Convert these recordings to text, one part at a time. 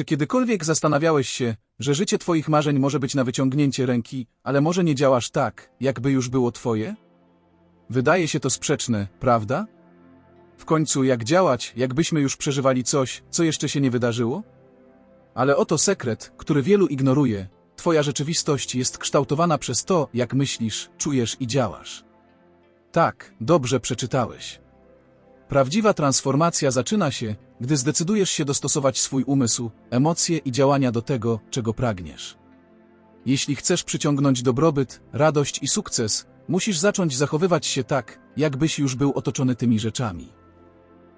Czy kiedykolwiek zastanawiałeś się, że życie twoich marzeń może być na wyciągnięcie ręki, ale może nie działasz tak, jakby już było twoje? Wydaje się to sprzeczne, prawda? W końcu jak działać, jakbyśmy już przeżywali coś, co jeszcze się nie wydarzyło? Ale oto sekret, który wielu ignoruje. Twoja rzeczywistość jest kształtowana przez to, jak myślisz, czujesz i działasz. Tak, dobrze przeczytałeś. Prawdziwa transformacja zaczyna się, gdy zdecydujesz się dostosować swój umysł, emocje i działania do tego, czego pragniesz. Jeśli chcesz przyciągnąć dobrobyt, radość i sukces, musisz zacząć zachowywać się tak, jakbyś już był otoczony tymi rzeczami.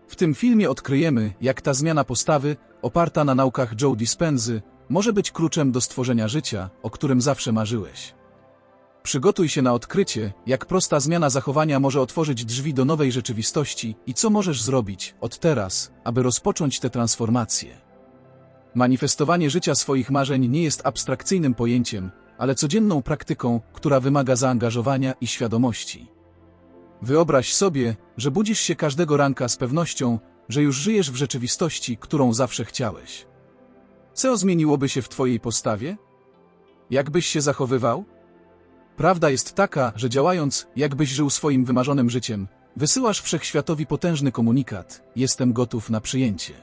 W tym filmie odkryjemy, jak ta zmiana postawy, oparta na naukach Joe Dispenzy, może być kluczem do stworzenia życia, o którym zawsze marzyłeś. Przygotuj się na odkrycie, jak prosta zmiana zachowania może otworzyć drzwi do nowej rzeczywistości i co możesz zrobić od teraz, aby rozpocząć tę transformację. Manifestowanie życia swoich marzeń nie jest abstrakcyjnym pojęciem, ale codzienną praktyką, która wymaga zaangażowania i świadomości. Wyobraź sobie, że budzisz się każdego ranka z pewnością, że już żyjesz w rzeczywistości, którą zawsze chciałeś. Co zmieniłoby się w Twojej postawie? Jakbyś się zachowywał? Prawda jest taka, że działając, jakbyś żył swoim wymarzonym życiem, wysyłasz wszechświatowi potężny komunikat: Jestem gotów na przyjęcie.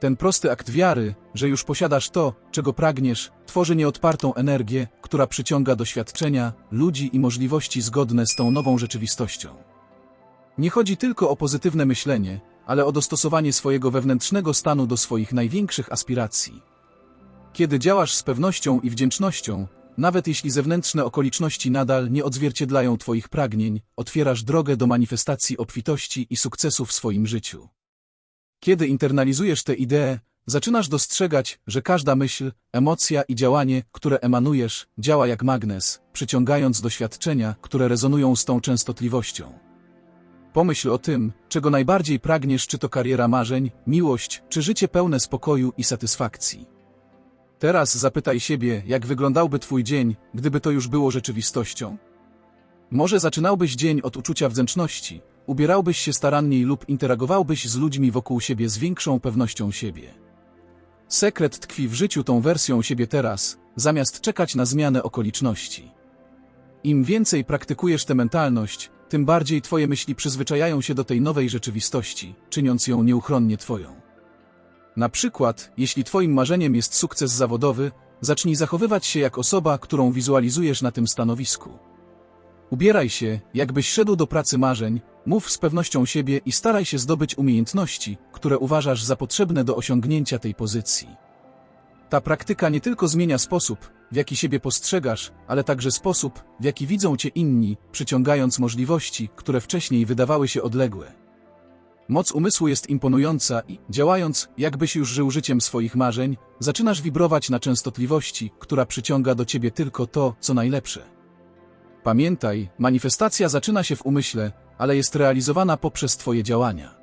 Ten prosty akt wiary, że już posiadasz to, czego pragniesz, tworzy nieodpartą energię, która przyciąga doświadczenia, ludzi i możliwości zgodne z tą nową rzeczywistością. Nie chodzi tylko o pozytywne myślenie, ale o dostosowanie swojego wewnętrznego stanu do swoich największych aspiracji. Kiedy działasz z pewnością i wdzięcznością, nawet jeśli zewnętrzne okoliczności nadal nie odzwierciedlają Twoich pragnień, otwierasz drogę do manifestacji obfitości i sukcesu w swoim życiu. Kiedy internalizujesz tę ideę, zaczynasz dostrzegać, że każda myśl, emocja i działanie, które emanujesz, działa jak magnes, przyciągając doświadczenia, które rezonują z tą częstotliwością. Pomyśl o tym, czego najbardziej pragniesz, czy to kariera marzeń, miłość, czy życie pełne spokoju i satysfakcji. Teraz zapytaj siebie, jak wyglądałby Twój dzień, gdyby to już było rzeczywistością? Może zaczynałbyś dzień od uczucia wdzięczności, ubierałbyś się staranniej lub interagowałbyś z ludźmi wokół siebie z większą pewnością siebie. Sekret tkwi w życiu tą wersją siebie teraz, zamiast czekać na zmianę okoliczności. Im więcej praktykujesz tę mentalność, tym bardziej Twoje myśli przyzwyczajają się do tej nowej rzeczywistości, czyniąc ją nieuchronnie Twoją. Na przykład, jeśli Twoim marzeniem jest sukces zawodowy, zacznij zachowywać się jak osoba, którą wizualizujesz na tym stanowisku. Ubieraj się, jakbyś szedł do pracy marzeń, mów z pewnością siebie i staraj się zdobyć umiejętności, które uważasz za potrzebne do osiągnięcia tej pozycji. Ta praktyka nie tylko zmienia sposób, w jaki siebie postrzegasz, ale także sposób, w jaki widzą cię inni, przyciągając możliwości, które wcześniej wydawały się odległe. Moc umysłu jest imponująca i, działając, jakbyś już żył życiem swoich marzeń, zaczynasz wibrować na częstotliwości, która przyciąga do ciebie tylko to, co najlepsze. Pamiętaj, manifestacja zaczyna się w umyśle, ale jest realizowana poprzez Twoje działania.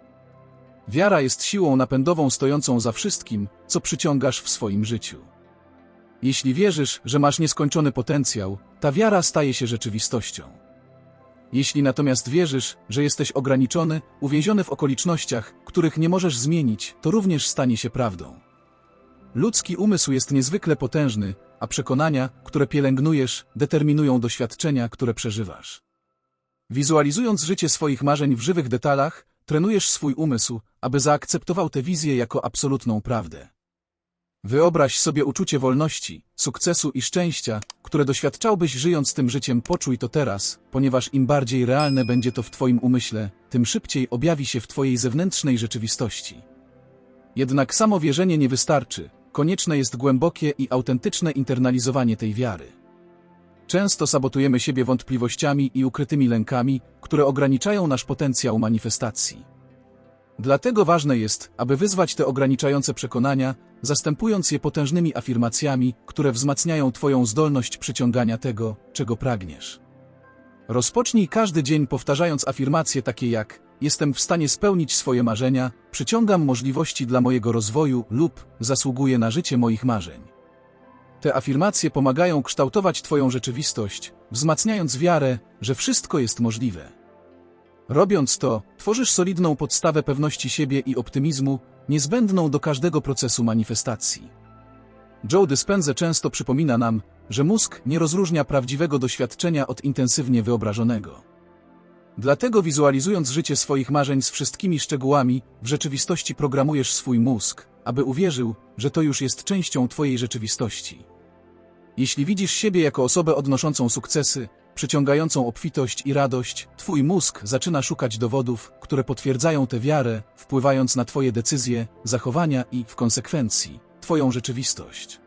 Wiara jest siłą napędową stojącą za wszystkim, co przyciągasz w swoim życiu. Jeśli wierzysz, że masz nieskończony potencjał, ta wiara staje się rzeczywistością. Jeśli natomiast wierzysz, że jesteś ograniczony, uwięziony w okolicznościach, których nie możesz zmienić, to również stanie się prawdą. Ludzki umysł jest niezwykle potężny, a przekonania, które pielęgnujesz, determinują doświadczenia, które przeżywasz. Wizualizując życie swoich marzeń w żywych detalach, trenujesz swój umysł, aby zaakceptował tę wizję jako absolutną prawdę. Wyobraź sobie uczucie wolności, sukcesu i szczęścia, które doświadczałbyś żyjąc tym życiem poczuj to teraz, ponieważ im bardziej realne będzie to w Twoim umyśle, tym szybciej objawi się w Twojej zewnętrznej rzeczywistości. Jednak samo wierzenie nie wystarczy, konieczne jest głębokie i autentyczne internalizowanie tej wiary. Często sabotujemy siebie wątpliwościami i ukrytymi lękami, które ograniczają nasz potencjał manifestacji. Dlatego ważne jest, aby wyzwać te ograniczające przekonania, zastępując je potężnymi afirmacjami, które wzmacniają Twoją zdolność przyciągania tego, czego pragniesz. Rozpocznij każdy dzień powtarzając afirmacje takie jak Jestem w stanie spełnić swoje marzenia, przyciągam możliwości dla mojego rozwoju lub zasługuję na życie moich marzeń. Te afirmacje pomagają kształtować Twoją rzeczywistość, wzmacniając wiarę, że wszystko jest możliwe. Robiąc to, tworzysz solidną podstawę pewności siebie i optymizmu, niezbędną do każdego procesu manifestacji. Joe Dispenza często przypomina nam, że mózg nie rozróżnia prawdziwego doświadczenia od intensywnie wyobrażonego. Dlatego wizualizując życie swoich marzeń z wszystkimi szczegółami, w rzeczywistości programujesz swój mózg, aby uwierzył, że to już jest częścią Twojej rzeczywistości. Jeśli widzisz siebie jako osobę odnoszącą sukcesy, przyciągającą obfitość i radość, Twój mózg zaczyna szukać dowodów, które potwierdzają tę wiarę, wpływając na Twoje decyzje, zachowania i, w konsekwencji, Twoją rzeczywistość.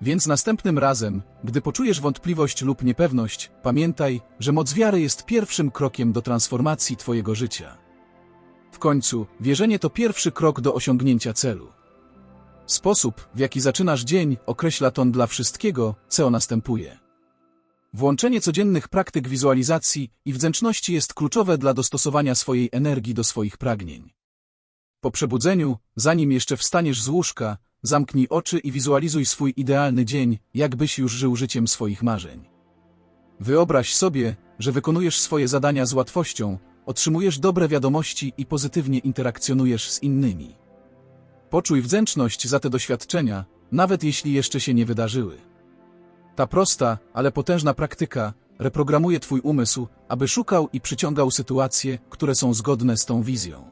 Więc następnym razem, gdy poczujesz wątpliwość lub niepewność, pamiętaj, że moc wiary jest pierwszym krokiem do transformacji Twojego życia. W końcu, wierzenie to pierwszy krok do osiągnięcia celu. Sposób, w jaki zaczynasz dzień, określa ton dla wszystkiego, co następuje. Włączenie codziennych praktyk wizualizacji i wdzięczności jest kluczowe dla dostosowania swojej energii do swoich pragnień. Po przebudzeniu, zanim jeszcze wstaniesz z łóżka, zamknij oczy i wizualizuj swój idealny dzień, jakbyś już żył życiem swoich marzeń. Wyobraź sobie, że wykonujesz swoje zadania z łatwością, otrzymujesz dobre wiadomości i pozytywnie interakcjonujesz z innymi. Poczuj wdzięczność za te doświadczenia, nawet jeśli jeszcze się nie wydarzyły. Ta prosta, ale potężna praktyka reprogramuje Twój umysł, aby szukał i przyciągał sytuacje, które są zgodne z tą wizją.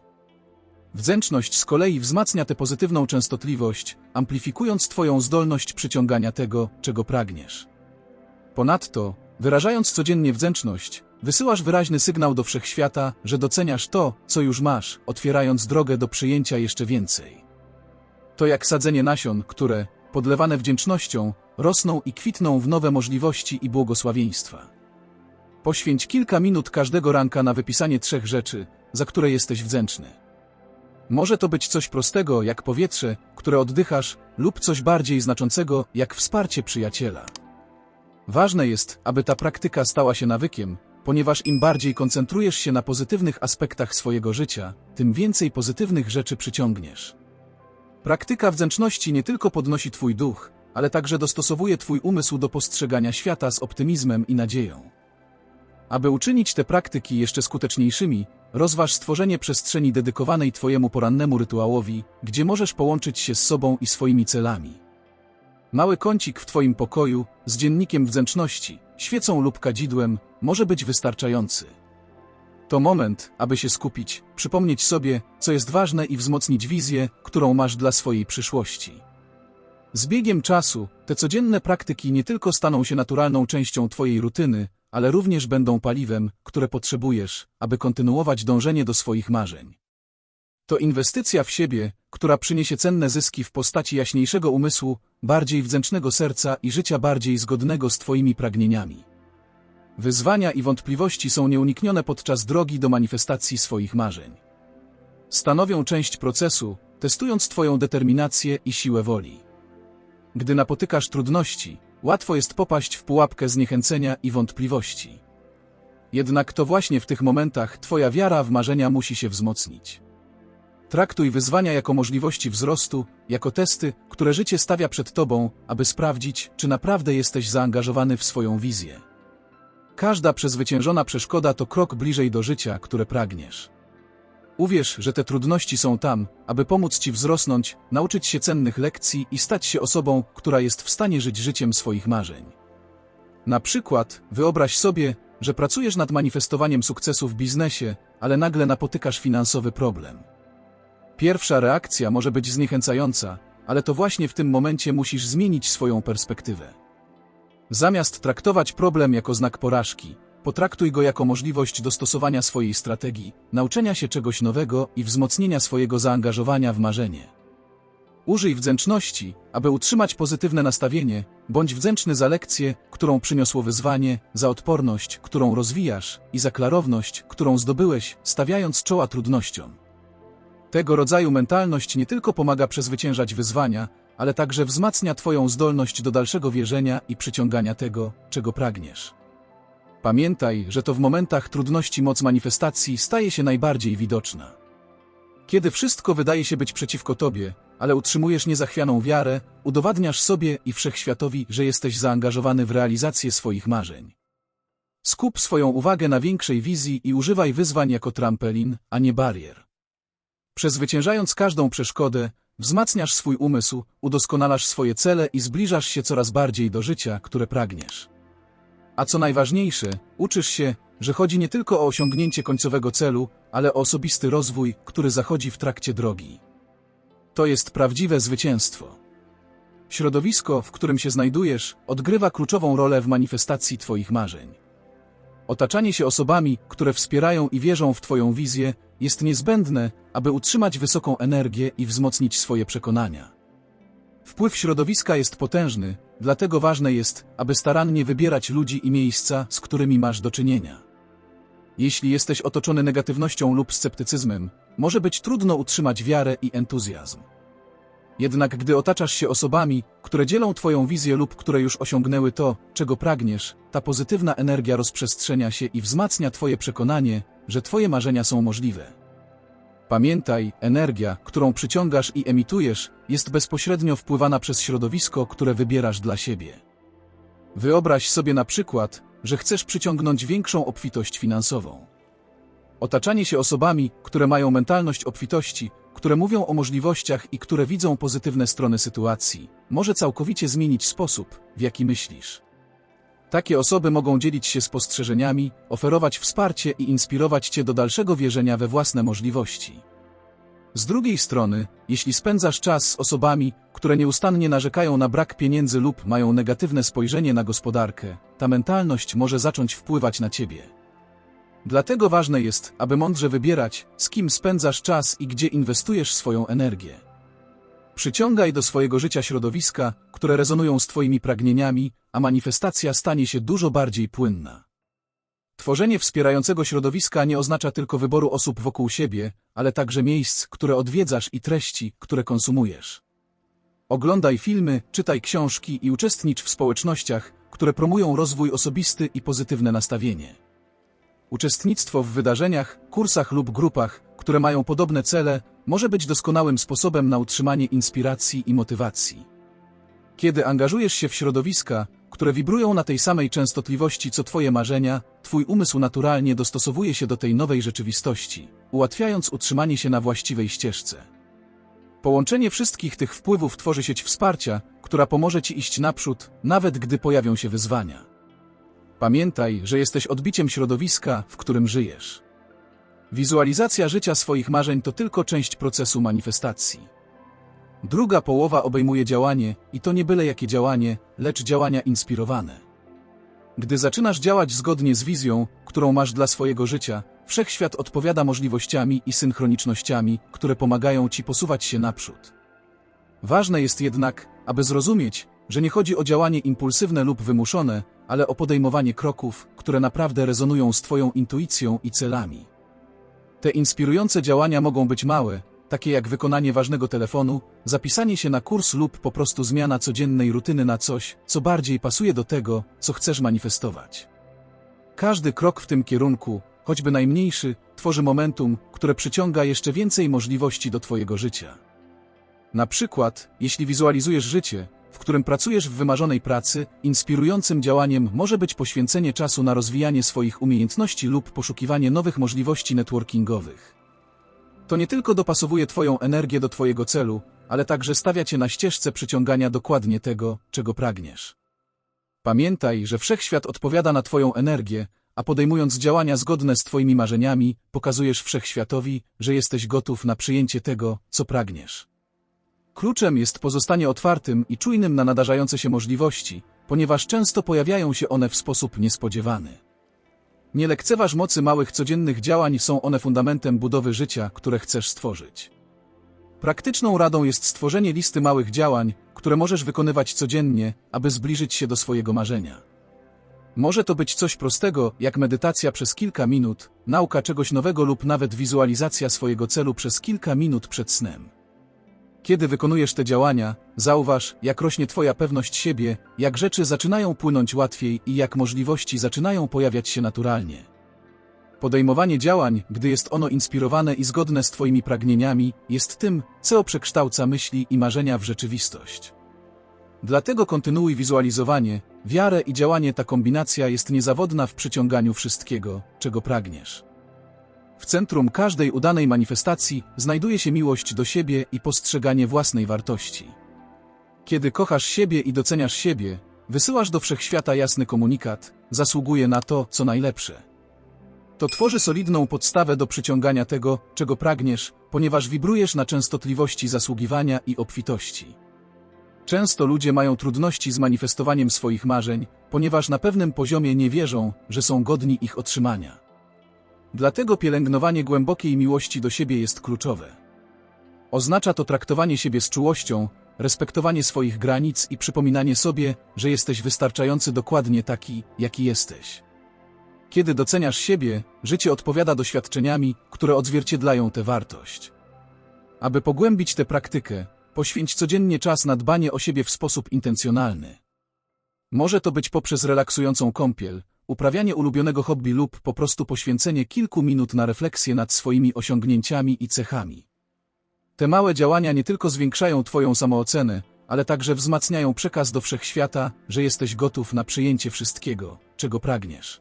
Wdzięczność z kolei wzmacnia tę pozytywną częstotliwość, amplifikując Twoją zdolność przyciągania tego, czego pragniesz. Ponadto, wyrażając codziennie wdzięczność, wysyłasz wyraźny sygnał do wszechświata, że doceniasz to, co już masz, otwierając drogę do przyjęcia jeszcze więcej. To jak sadzenie nasion, które, podlewane wdzięcznością, rosną i kwitną w nowe możliwości i błogosławieństwa. Poświęć kilka minut każdego ranka na wypisanie trzech rzeczy, za które jesteś wdzięczny. Może to być coś prostego, jak powietrze, które oddychasz, lub coś bardziej znaczącego, jak wsparcie przyjaciela. Ważne jest, aby ta praktyka stała się nawykiem, ponieważ im bardziej koncentrujesz się na pozytywnych aspektach swojego życia, tym więcej pozytywnych rzeczy przyciągniesz. Praktyka wdzięczności nie tylko podnosi Twój duch, ale także dostosowuje Twój umysł do postrzegania świata z optymizmem i nadzieją. Aby uczynić te praktyki jeszcze skuteczniejszymi, rozważ stworzenie przestrzeni dedykowanej Twojemu porannemu rytuałowi, gdzie możesz połączyć się z sobą i swoimi celami. Mały kącik w Twoim pokoju, z dziennikiem wdzięczności, świecą lub kadzidłem, może być wystarczający. To moment, aby się skupić, przypomnieć sobie, co jest ważne i wzmocnić wizję, którą masz dla swojej przyszłości. Z biegiem czasu, te codzienne praktyki nie tylko staną się naturalną częścią Twojej rutyny, ale również będą paliwem, które potrzebujesz, aby kontynuować dążenie do swoich marzeń. To inwestycja w siebie, która przyniesie cenne zyski w postaci jaśniejszego umysłu, bardziej wdzięcznego serca i życia bardziej zgodnego z Twoimi pragnieniami. Wyzwania i wątpliwości są nieuniknione podczas drogi do manifestacji swoich marzeń. Stanowią część procesu, testując Twoją determinację i siłę woli. Gdy napotykasz trudności, łatwo jest popaść w pułapkę zniechęcenia i wątpliwości. Jednak to właśnie w tych momentach Twoja wiara w marzenia musi się wzmocnić. Traktuj wyzwania jako możliwości wzrostu, jako testy, które życie stawia przed Tobą, aby sprawdzić, czy naprawdę jesteś zaangażowany w swoją wizję. Każda przezwyciężona przeszkoda to krok bliżej do życia, które pragniesz. Uwierz, że te trudności są tam, aby pomóc Ci wzrosnąć, nauczyć się cennych lekcji i stać się osobą, która jest w stanie żyć życiem swoich marzeń. Na przykład, wyobraź sobie, że pracujesz nad manifestowaniem sukcesu w biznesie, ale nagle napotykasz finansowy problem. Pierwsza reakcja może być zniechęcająca, ale to właśnie w tym momencie musisz zmienić swoją perspektywę. Zamiast traktować problem jako znak porażki, potraktuj go jako możliwość dostosowania swojej strategii, nauczenia się czegoś nowego i wzmocnienia swojego zaangażowania w marzenie. Użyj wdzięczności, aby utrzymać pozytywne nastawienie, bądź wdzięczny za lekcję, którą przyniosło wyzwanie, za odporność, którą rozwijasz i za klarowność, którą zdobyłeś, stawiając czoła trudnościom. Tego rodzaju mentalność nie tylko pomaga przezwyciężać wyzwania, ale także wzmacnia Twoją zdolność do dalszego wierzenia i przyciągania tego, czego pragniesz. Pamiętaj, że to w momentach trudności moc manifestacji staje się najbardziej widoczna. Kiedy wszystko wydaje się być przeciwko Tobie, ale utrzymujesz niezachwianą wiarę, udowadniasz sobie i wszechświatowi, że jesteś zaangażowany w realizację swoich marzeń. Skup swoją uwagę na większej wizji i używaj wyzwań jako trampolin, a nie barier. Przezwyciężając każdą przeszkodę, wzmacniasz swój umysł, udoskonalasz swoje cele i zbliżasz się coraz bardziej do życia, które pragniesz. A co najważniejsze, uczysz się, że chodzi nie tylko o osiągnięcie końcowego celu, ale o osobisty rozwój, który zachodzi w trakcie drogi. To jest prawdziwe zwycięstwo. Środowisko, w którym się znajdujesz, odgrywa kluczową rolę w manifestacji Twoich marzeń. Otaczanie się osobami, które wspierają i wierzą w Twoją wizję, jest niezbędne, aby utrzymać wysoką energię i wzmocnić swoje przekonania. Wpływ środowiska jest potężny, dlatego ważne jest, aby starannie wybierać ludzi i miejsca, z którymi masz do czynienia. Jeśli jesteś otoczony negatywnością lub sceptycyzmem, może być trudno utrzymać wiarę i entuzjazm. Jednak gdy otaczasz się osobami, które dzielą Twoją wizję lub które już osiągnęły to, czego pragniesz, ta pozytywna energia rozprzestrzenia się i wzmacnia Twoje przekonanie, że Twoje marzenia są możliwe. Pamiętaj, energia, którą przyciągasz i emitujesz, jest bezpośrednio wpływana przez środowisko, które wybierasz dla siebie. Wyobraź sobie na przykład, że chcesz przyciągnąć większą obfitość finansową. Otaczanie się osobami, które mają mentalność obfitości, które mówią o możliwościach i które widzą pozytywne strony sytuacji, może całkowicie zmienić sposób, w jaki myślisz. Takie osoby mogą dzielić się spostrzeżeniami, oferować wsparcie i inspirować Cię do dalszego wierzenia we własne możliwości. Z drugiej strony, jeśli spędzasz czas z osobami, które nieustannie narzekają na brak pieniędzy lub mają negatywne spojrzenie na gospodarkę, ta mentalność może zacząć wpływać na Ciebie. Dlatego ważne jest, aby mądrze wybierać, z kim spędzasz czas i gdzie inwestujesz swoją energię. Przyciągaj do swojego życia środowiska, które rezonują z Twoimi pragnieniami, a manifestacja stanie się dużo bardziej płynna. Tworzenie wspierającego środowiska nie oznacza tylko wyboru osób wokół siebie, ale także miejsc, które odwiedzasz i treści, które konsumujesz. Oglądaj filmy, czytaj książki i uczestnicz w społecznościach, które promują rozwój osobisty i pozytywne nastawienie. Uczestnictwo w wydarzeniach, kursach lub grupach, które mają podobne cele, może być doskonałym sposobem na utrzymanie inspiracji i motywacji. Kiedy angażujesz się w środowiska, które wibrują na tej samej częstotliwości co Twoje marzenia, Twój umysł naturalnie dostosowuje się do tej nowej rzeczywistości, ułatwiając utrzymanie się na właściwej ścieżce. Połączenie wszystkich tych wpływów tworzy sieć wsparcia, która pomoże Ci iść naprzód, nawet gdy pojawią się wyzwania. Pamiętaj, że jesteś odbiciem środowiska, w którym żyjesz. Wizualizacja życia swoich marzeń to tylko część procesu manifestacji. Druga połowa obejmuje działanie, i to nie byle jakie działanie, lecz działania inspirowane. Gdy zaczynasz działać zgodnie z wizją, którą masz dla swojego życia, wszechświat odpowiada możliwościami i synchronicznościami, które pomagają ci posuwać się naprzód. Ważne jest jednak, aby zrozumieć, że nie chodzi o działanie impulsywne lub wymuszone, ale o podejmowanie kroków, które naprawdę rezonują z Twoją intuicją i celami. Te inspirujące działania mogą być małe, takie jak wykonanie ważnego telefonu, zapisanie się na kurs lub po prostu zmiana codziennej rutyny na coś, co bardziej pasuje do tego, co chcesz manifestować. Każdy krok w tym kierunku, choćby najmniejszy, tworzy momentum, które przyciąga jeszcze więcej możliwości do Twojego życia. Na przykład, jeśli wizualizujesz życie, w którym pracujesz w wymarzonej pracy, inspirującym działaniem może być poświęcenie czasu na rozwijanie swoich umiejętności lub poszukiwanie nowych możliwości networkingowych. To nie tylko dopasowuje Twoją energię do Twojego celu, ale także stawia Cię na ścieżce przyciągania dokładnie tego, czego pragniesz. Pamiętaj, że wszechświat odpowiada na Twoją energię, a podejmując działania zgodne z Twoimi marzeniami, pokazujesz wszechświatowi, że jesteś gotów na przyjęcie tego, co pragniesz. Kluczem jest pozostanie otwartym i czujnym na nadarzające się możliwości, ponieważ często pojawiają się one w sposób niespodziewany. Nie lekceważ mocy małych codziennych działań, są one fundamentem budowy życia, które chcesz stworzyć. Praktyczną radą jest stworzenie listy małych działań, które możesz wykonywać codziennie, aby zbliżyć się do swojego marzenia. Może to być coś prostego, jak medytacja przez kilka minut, nauka czegoś nowego lub nawet wizualizacja swojego celu przez kilka minut przed snem. Kiedy wykonujesz te działania, zauważ, jak rośnie Twoja pewność siebie, jak rzeczy zaczynają płynąć łatwiej i jak możliwości zaczynają pojawiać się naturalnie. Podejmowanie działań, gdy jest ono inspirowane i zgodne z Twoimi pragnieniami, jest tym, co przekształca myśli i marzenia w rzeczywistość. Dlatego kontynuuj wizualizowanie, wiarę i działanie ta kombinacja jest niezawodna w przyciąganiu wszystkiego, czego pragniesz. W centrum każdej udanej manifestacji znajduje się miłość do siebie i postrzeganie własnej wartości. Kiedy kochasz siebie i doceniasz siebie, wysyłasz do wszechświata jasny komunikat, zasługuje na to, co najlepsze. To tworzy solidną podstawę do przyciągania tego, czego pragniesz, ponieważ wibrujesz na częstotliwości zasługiwania i obfitości. Często ludzie mają trudności z manifestowaniem swoich marzeń, ponieważ na pewnym poziomie nie wierzą, że są godni ich otrzymania. Dlatego pielęgnowanie głębokiej miłości do siebie jest kluczowe. Oznacza to traktowanie siebie z czułością, respektowanie swoich granic i przypominanie sobie, że jesteś wystarczający dokładnie taki, jaki jesteś. Kiedy doceniasz siebie, życie odpowiada doświadczeniami, które odzwierciedlają tę wartość. Aby pogłębić tę praktykę, poświęć codziennie czas na dbanie o siebie w sposób intencjonalny. Może to być poprzez relaksującą kąpiel, uprawianie ulubionego hobby lub po prostu poświęcenie kilku minut na refleksję nad swoimi osiągnięciami i cechami. Te małe działania nie tylko zwiększają Twoją samoocenę, ale także wzmacniają przekaz do wszechświata, że jesteś gotów na przyjęcie wszystkiego, czego pragniesz.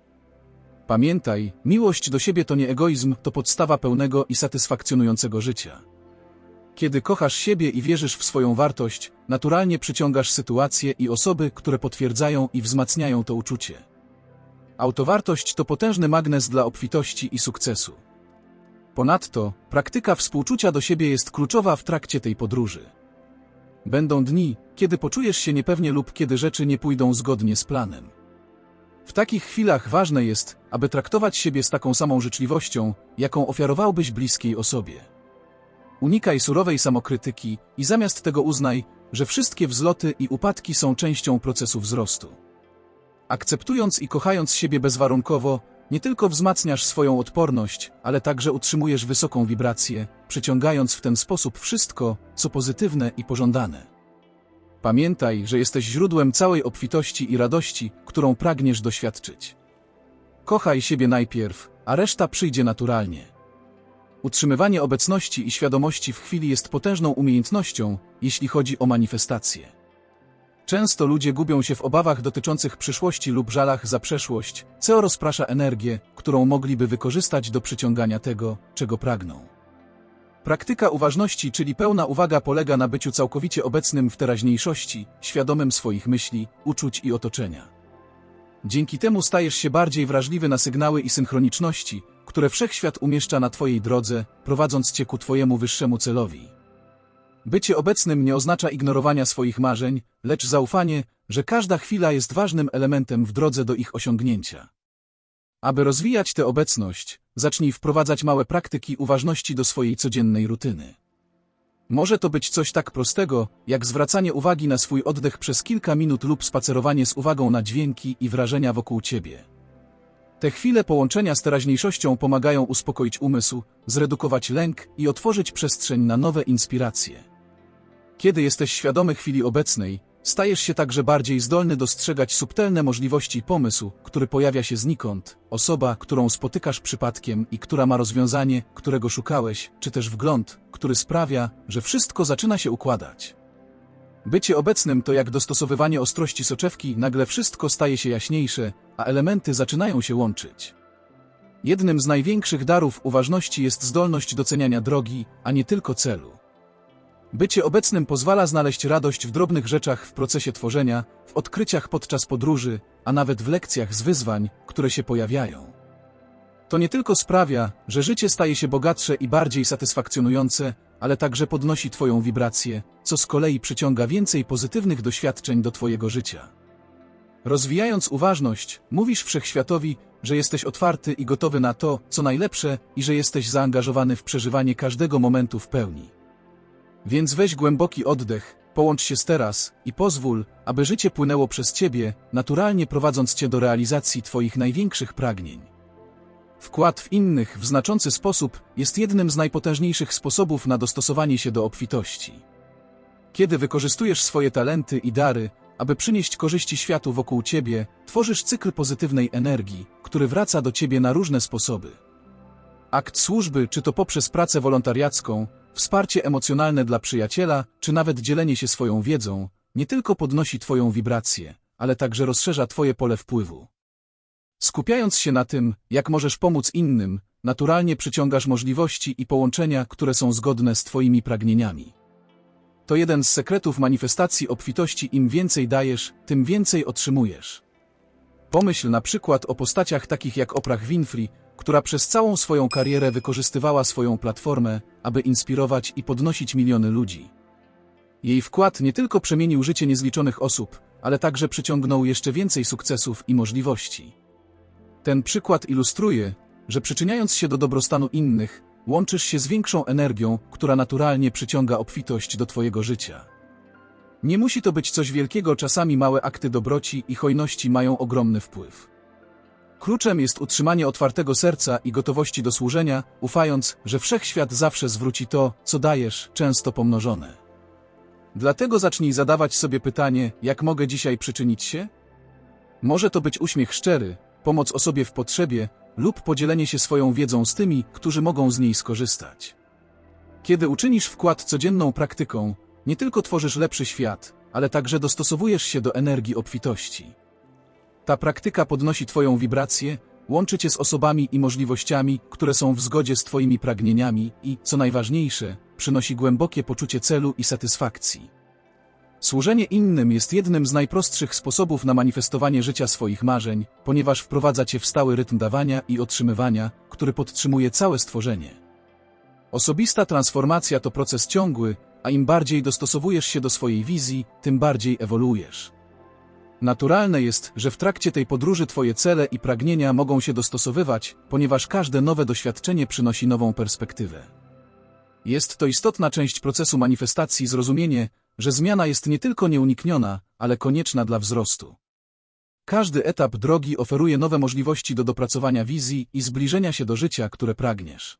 Pamiętaj, miłość do siebie to nie egoizm, to podstawa pełnego i satysfakcjonującego życia. Kiedy kochasz siebie i wierzysz w swoją wartość, naturalnie przyciągasz sytuacje i osoby, które potwierdzają i wzmacniają to uczucie. Autowartość to potężny magnes dla obfitości i sukcesu. Ponadto, praktyka współczucia do siebie jest kluczowa w trakcie tej podróży. Będą dni, kiedy poczujesz się niepewnie lub kiedy rzeczy nie pójdą zgodnie z planem. W takich chwilach ważne jest, aby traktować siebie z taką samą życzliwością, jaką ofiarowałbyś bliskiej osobie. Unikaj surowej samokrytyki i zamiast tego uznaj, że wszystkie wzloty i upadki są częścią procesu wzrostu. Akceptując i kochając siebie bezwarunkowo, nie tylko wzmacniasz swoją odporność, ale także utrzymujesz wysoką wibrację, przyciągając w ten sposób wszystko, co pozytywne i pożądane. Pamiętaj, że jesteś źródłem całej obfitości i radości, którą pragniesz doświadczyć. Kochaj siebie najpierw, a reszta przyjdzie naturalnie. Utrzymywanie obecności i świadomości w chwili jest potężną umiejętnością, jeśli chodzi o manifestację. Często ludzie gubią się w obawach dotyczących przyszłości lub żalach za przeszłość, co rozprasza energię, którą mogliby wykorzystać do przyciągania tego, czego pragną. Praktyka uważności, czyli pełna uwaga polega na byciu całkowicie obecnym w teraźniejszości, świadomym swoich myśli, uczuć i otoczenia. Dzięki temu stajesz się bardziej wrażliwy na sygnały i synchroniczności, które wszechświat umieszcza na Twojej drodze, prowadząc Cię ku Twojemu wyższemu celowi. Bycie obecnym nie oznacza ignorowania swoich marzeń, lecz zaufanie, że każda chwila jest ważnym elementem w drodze do ich osiągnięcia. Aby rozwijać tę obecność, zacznij wprowadzać małe praktyki uważności do swojej codziennej rutyny. Może to być coś tak prostego, jak zwracanie uwagi na swój oddech przez kilka minut lub spacerowanie z uwagą na dźwięki i wrażenia wokół ciebie. Te chwile połączenia z teraźniejszością pomagają uspokoić umysł, zredukować lęk i otworzyć przestrzeń na nowe inspiracje. Kiedy jesteś świadomy chwili obecnej, stajesz się także bardziej zdolny dostrzegać subtelne możliwości pomysłu, który pojawia się znikąd, osoba, którą spotykasz przypadkiem i która ma rozwiązanie, którego szukałeś, czy też wgląd, który sprawia, że wszystko zaczyna się układać. Bycie obecnym to jak dostosowywanie ostrości soczewki, nagle wszystko staje się jaśniejsze, a elementy zaczynają się łączyć. Jednym z największych darów uważności jest zdolność doceniania drogi, a nie tylko celu. Bycie obecnym pozwala znaleźć radość w drobnych rzeczach w procesie tworzenia, w odkryciach podczas podróży, a nawet w lekcjach z wyzwań, które się pojawiają. To nie tylko sprawia, że życie staje się bogatsze i bardziej satysfakcjonujące, ale także podnosi Twoją wibrację, co z kolei przyciąga więcej pozytywnych doświadczeń do Twojego życia. Rozwijając uważność, mówisz wszechświatowi, że jesteś otwarty i gotowy na to, co najlepsze i że jesteś zaangażowany w przeżywanie każdego momentu w pełni. Więc weź głęboki oddech, połącz się z teraz i pozwól, aby życie płynęło przez Ciebie, naturalnie prowadząc Cię do realizacji Twoich największych pragnień. Wkład w innych w znaczący sposób jest jednym z najpotężniejszych sposobów na dostosowanie się do obfitości. Kiedy wykorzystujesz swoje talenty i dary, aby przynieść korzyści światu wokół Ciebie, tworzysz cykl pozytywnej energii, który wraca do Ciebie na różne sposoby. Akt służby, czy to poprzez pracę wolontariacką, Wsparcie emocjonalne dla przyjaciela, czy nawet dzielenie się swoją wiedzą, nie tylko podnosi Twoją wibrację, ale także rozszerza Twoje pole wpływu. Skupiając się na tym, jak możesz pomóc innym, naturalnie przyciągasz możliwości i połączenia, które są zgodne z Twoimi pragnieniami. To jeden z sekretów manifestacji obfitości im więcej dajesz, tym więcej otrzymujesz. Pomyśl na przykład o postaciach takich jak Oprah Winfrey, która przez całą swoją karierę wykorzystywała swoją platformę, aby inspirować i podnosić miliony ludzi. Jej wkład nie tylko przemienił życie niezliczonych osób, ale także przyciągnął jeszcze więcej sukcesów i możliwości. Ten przykład ilustruje, że przyczyniając się do dobrostanu innych, łączysz się z większą energią, która naturalnie przyciąga obfitość do Twojego życia. Nie musi to być coś wielkiego, czasami małe akty dobroci i hojności mają ogromny wpływ. Kluczem jest utrzymanie otwartego serca i gotowości do służenia, ufając, że wszechświat zawsze zwróci to, co dajesz, często pomnożone. Dlatego zacznij zadawać sobie pytanie, jak mogę dzisiaj przyczynić się? Może to być uśmiech szczery, pomoc osobie w potrzebie lub podzielenie się swoją wiedzą z tymi, którzy mogą z niej skorzystać. Kiedy uczynisz wkład codzienną praktyką, nie tylko tworzysz lepszy świat, ale także dostosowujesz się do energii obfitości. Ta praktyka podnosi Twoją wibrację, łączy Cię z osobami i możliwościami, które są w zgodzie z Twoimi pragnieniami i, co najważniejsze, przynosi głębokie poczucie celu i satysfakcji. Służenie innym jest jednym z najprostszych sposobów na manifestowanie życia swoich marzeń, ponieważ wprowadza Cię w stały rytm dawania i otrzymywania, który podtrzymuje całe stworzenie. Osobista transformacja to proces ciągły, a im bardziej dostosowujesz się do swojej wizji, tym bardziej ewoluujesz. Naturalne jest, że w trakcie tej podróży Twoje cele i pragnienia mogą się dostosowywać, ponieważ każde nowe doświadczenie przynosi nową perspektywę. Jest to istotna część procesu manifestacji zrozumienie, że zmiana jest nie tylko nieunikniona, ale konieczna dla wzrostu. Każdy etap drogi oferuje nowe możliwości do dopracowania wizji i zbliżenia się do życia, które pragniesz.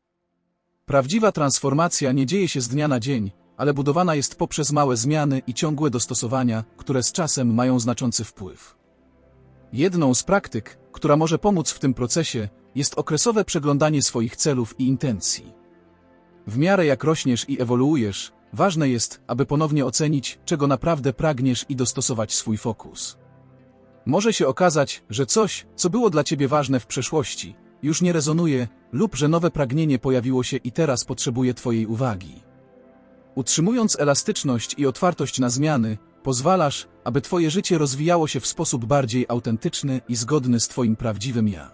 Prawdziwa transformacja nie dzieje się z dnia na dzień, ale budowana jest poprzez małe zmiany i ciągłe dostosowania, które z czasem mają znaczący wpływ. Jedną z praktyk, która może pomóc w tym procesie, jest okresowe przeglądanie swoich celów i intencji. W miarę jak rośniesz i ewoluujesz, ważne jest, aby ponownie ocenić, czego naprawdę pragniesz i dostosować swój fokus. Może się okazać, że coś, co było dla ciebie ważne w przeszłości, już nie rezonuje, lub że nowe pragnienie pojawiło się i teraz potrzebuje twojej uwagi. Utrzymując elastyczność i otwartość na zmiany, pozwalasz, aby Twoje życie rozwijało się w sposób bardziej autentyczny i zgodny z Twoim prawdziwym ja.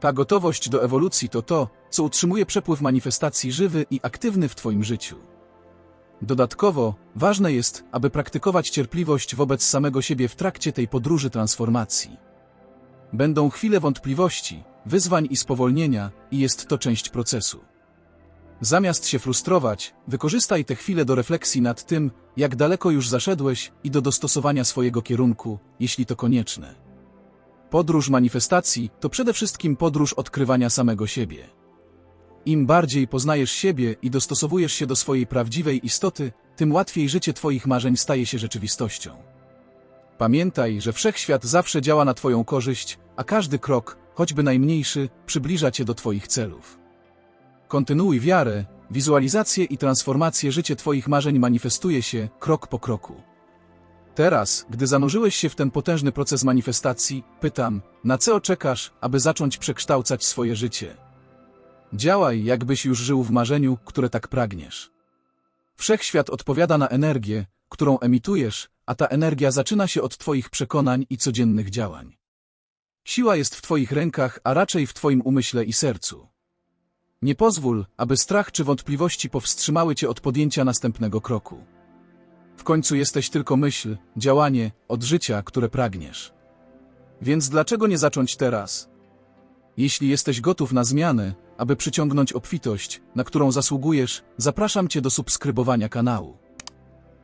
Ta gotowość do ewolucji to to, co utrzymuje przepływ manifestacji żywy i aktywny w Twoim życiu. Dodatkowo, ważne jest, aby praktykować cierpliwość wobec samego siebie w trakcie tej podróży transformacji. Będą chwile wątpliwości, wyzwań i spowolnienia, i jest to część procesu. Zamiast się frustrować, wykorzystaj te chwile do refleksji nad tym, jak daleko już zaszedłeś i do dostosowania swojego kierunku, jeśli to konieczne. Podróż manifestacji to przede wszystkim podróż odkrywania samego siebie. Im bardziej poznajesz siebie i dostosowujesz się do swojej prawdziwej istoty, tym łatwiej życie Twoich marzeń staje się rzeczywistością. Pamiętaj, że wszechświat zawsze działa na Twoją korzyść, a każdy krok, choćby najmniejszy, przybliża Cię do Twoich celów. Kontynuuj wiarę, wizualizację i transformację życie Twoich marzeń manifestuje się krok po kroku. Teraz, gdy zanurzyłeś się w ten potężny proces manifestacji, pytam, na co czekasz, aby zacząć przekształcać swoje życie? Działaj, jakbyś już żył w marzeniu, które tak pragniesz. Wszechświat odpowiada na energię, którą emitujesz, a ta energia zaczyna się od Twoich przekonań i codziennych działań. Siła jest w Twoich rękach, a raczej w Twoim umyśle i sercu. Nie pozwól, aby strach czy wątpliwości powstrzymały cię od podjęcia następnego kroku. W końcu jesteś tylko myśl, działanie, od życia, które pragniesz. Więc dlaczego nie zacząć teraz? Jeśli jesteś gotów na zmianę, aby przyciągnąć obfitość, na którą zasługujesz, zapraszam Cię do subskrybowania kanału.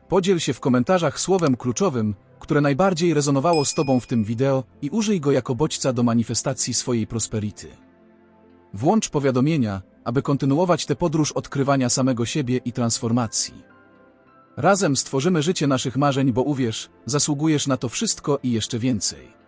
Podziel się w komentarzach słowem kluczowym, które najbardziej rezonowało z Tobą w tym wideo i użyj go jako bodźca do manifestacji swojej prosperity. Włącz powiadomienia, aby kontynuować tę podróż odkrywania samego siebie i transformacji. Razem stworzymy życie naszych marzeń, bo uwierz, zasługujesz na to wszystko i jeszcze więcej.